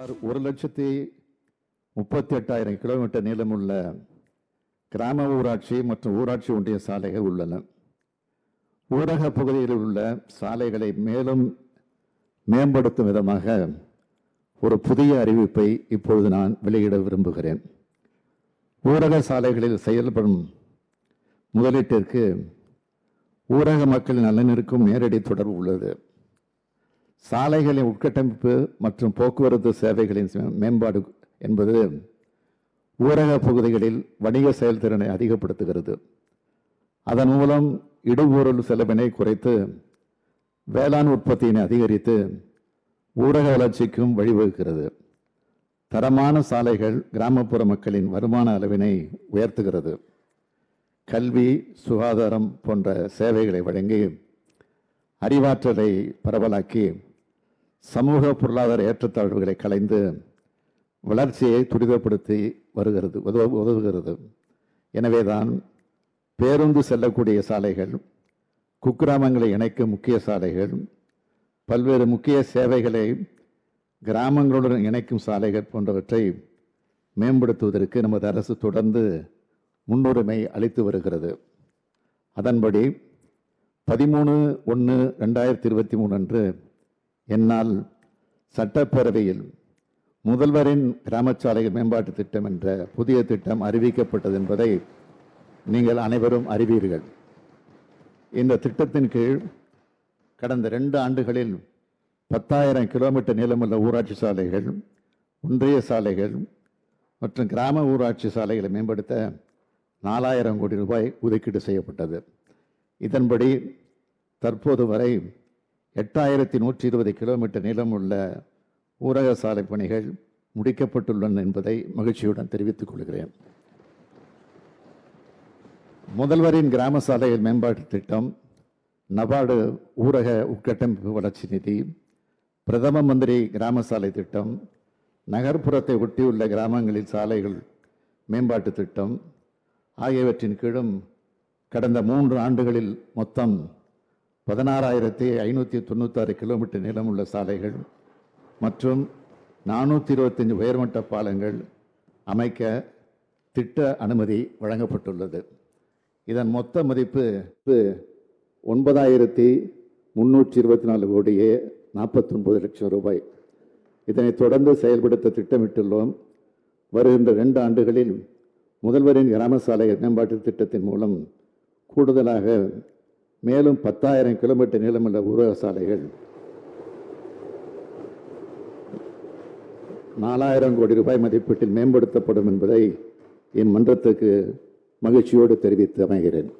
சுமார் ஒரு லட்சத்தி முப்பத்தி எட்டாயிரம் கிலோமீட்டர் நீளமுள்ள கிராம ஊராட்சி மற்றும் ஊராட்சி ஒன்றிய சாலைகள் உள்ளன. ஊரக பகுதியில் உள்ள சாலைகளை மேலும் மேம்படுத்தும் விதமாக ஒரு புதிய அறிவிப்பை இப்பொழுது நான் வெளியிட விரும்புகிறேன். ஊரக சாலைகளில் செயல்படும் முதலீட்டிற்கு ஊரக மக்களின் நலனிற்கும் நேரடி தொடர்பு உள்ளது. சாலைகளின் உட்கட்டமைப்பு மற்றும் போக்குவரத்து சேவைகளின் மேம்பாடு என்பது ஊரக பகுதிகளில் வணிக செயல்திறனை அதிகப்படுத்துகிறது. அதன் மூலம் இடுபொருள் செலவினை குறைத்து வேளாண் உற்பத்தியினை அதிகரித்து ஊரக வளர்ச்சிக்கும் வழிவகுக்கிறது. தரமான சாலைகள் கிராமப்புற மக்களின் வருமான அளவினை உயர்த்துகிறது. கல்வி சுகாதாரம் போன்ற சேவைகளை வழங்கி அறிவாற்றலை பரவலாக்கி சமூக பொருளாதார ஏற்றத்தாழ்வுகளை கலைந்து வளர்ச்சியை துரிதப்படுத்தி வருகிறது உதவ உதவுகிறது. எனவேதான் பேருந்து செல்லக்கூடிய சாலைகள் குக்கிராமங்களை இணைக்கும் முக்கிய சாலைகள் பல்வேறு முக்கிய சேவைகளை கிராமங்களுடன் இணைக்கும் சாலைகள் போன்றவற்றை மேம்படுத்துவதற்கு நமது அரசு தொடர்ந்து முன்னுரிமை அளித்து வருகிறது. அதன்படி பதிமூணு ஒன்று ரெண்டாயிரத்தி இருபத்தி மூணு அன்று என்னால் சட்டப்பேரவையில் முதல்வரின் கிராமச்சாலைகள் மேம்பாட்டு திட்டம் என்ற புதிய திட்டம் அறிவிக்கப்பட்டது என்பதை நீங்கள் அனைவரும் அறிவீர்கள். இந்த திட்டத்தின் கீழ் கடந்த ரெண்டு ஆண்டுகளில் பத்தாயிரம் கிலோமீட்டர் நீளமுள்ள ஊராட்சி சாலைகள் ஒன்றிய சாலைகள் மற்றும் கிராம ஊராட்சி சாலைகளை மேம்படுத்த நாலாயிரம் கோடி ரூபாய் ஒதுக்கீடு செய்யப்பட்டது. இதன்படி தற்போது வரை எட்டாயிரத்தி நூற்றி இருபது கிலோமீட்டர் நீளம் உள்ள ஊரக சாலை பணிகள் முடிக்கப்பட்டுள்ளன என்பதை மகிழ்ச்சியுடன் தெரிவித்துக் கொள்கிறேன். முதல்வரின் கிராம சாலைகள் மேம்பாட்டு திட்டம் நபார்டு ஊரக உட்கட்டமைப்பு வளர்ச்சி நிதி பிரதம மந்திரி கிராம சாலை திட்டம் நகர்ப்புறத்தை ஒட்டியுள்ள கிராமங்களில் சாலைகள் மேம்பாட்டு திட்டம் ஆகியவற்றின் கீழும் கடந்த மூன்று ஆண்டுகளில் மொத்தம் பதினாறாயிரத்தி ஐநூற்றி தொண்ணூத்தாறு கிலோமீட்டர் நீளமுள்ள சாலைகள் மற்றும் நானூற்றி இருபத்தஞ்சு உயர்மட்ட பாலங்கள் அமைக்க திட்ட அனுமதி வழங்கப்பட்டுள்ளது. இதன் மொத்த மதிப்பு ஒன்பதாயிரத்தி முன்னூற்றி இருபத்தி நாலு கோடியே நாற்பத்தொன்பது லட்சம் ரூபாய். இதனை தொடர்ந்து செயல்படுத்த திட்டமிட்டுள்ளோம். வருகின்ற ரெண்டு ஆண்டுகளில் முதல்வரின் கிராம சாலை மேம்பாட்டு திட்டத்தின் மூலம் கூடுதலாக மேலும் பத்தாயிரம் கிலோமீட்டர் நீளமுள்ள ஊரக சாலைகள். நாலாயிரம் கோடி ரூபாய் மதிப்பீட்டில் மேம்படுத்தப்படும் என்பதை என் மன்றத்துக்கு மகிழ்ச்சியோடு தெரிவித்து அமைகிறேன்.